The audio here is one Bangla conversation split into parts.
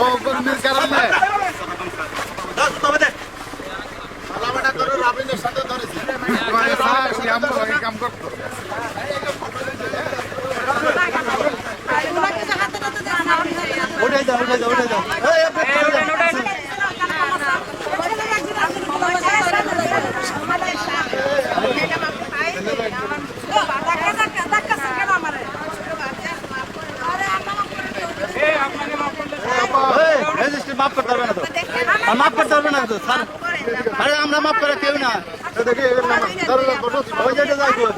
সহকর্মীর কারণে উঠে যাও উঠে যাও উঠে যাও রেজিস্ট্রি মাফ করতে পারবে না তো আর মাফ করতে পারবে না তো স্যার আরে আমরা মাফ করে কেউ না দেখি ধরো বসো ওই যেটা যাই কর।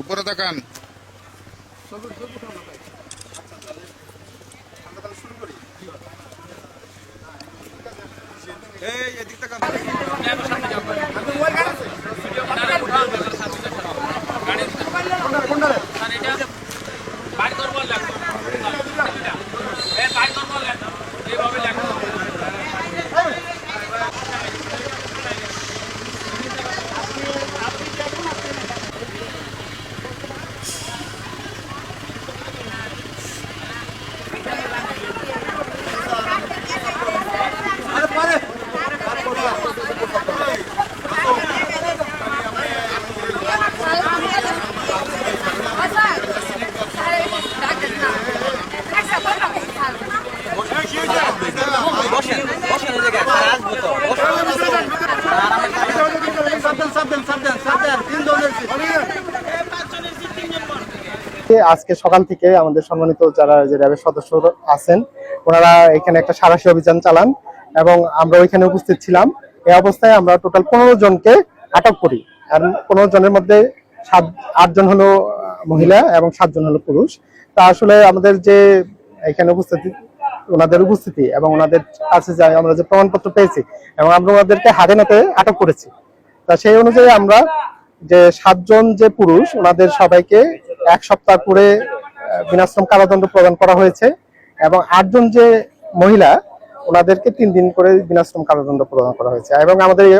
উপরে তাকান সাবধান সাবধান আজকে সকাল থেকে আমাদের সম্মানিত যারা যে র্যাবের সদস্য আছেন, ওনারা এখানে একটা সারাশি অভিযান চালান এবং আমরা ওইখানে উপস্থিত ছিলাম। এই অবস্থায় আমরা টোটাল পনেরো জনকে আটক করি। আর পনেরো জনের মধ্যে সাত আটজন হলো মহিলা এবং সাতজন হলো পুরুষ। তা আসলে আমাদের যে এখানে উপস্থিতি, ওনাদের উপস্থিতি এবং ওনাদের কাছে যে আমরা যে প্রমাণপত্র পেয়েছি এবং আমরা ওনাদেরকে হাতে নাতে আটক করেছি। তা সেই অনুযায়ী আমরা যে সাতজন যে পুরুষ, ওনাদের সবাইকে এক সপ্তাহ করে বিনাশ্রম কারাদণ্ড প্রদান করা হয়েছে এবং আটজন যে মহিলা, ওনাদেরকে তিন দিন করে বিনাশ্রম কারাদণ্ড প্রদান করা হয়েছে এবং আমাদের এই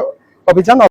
অভিযান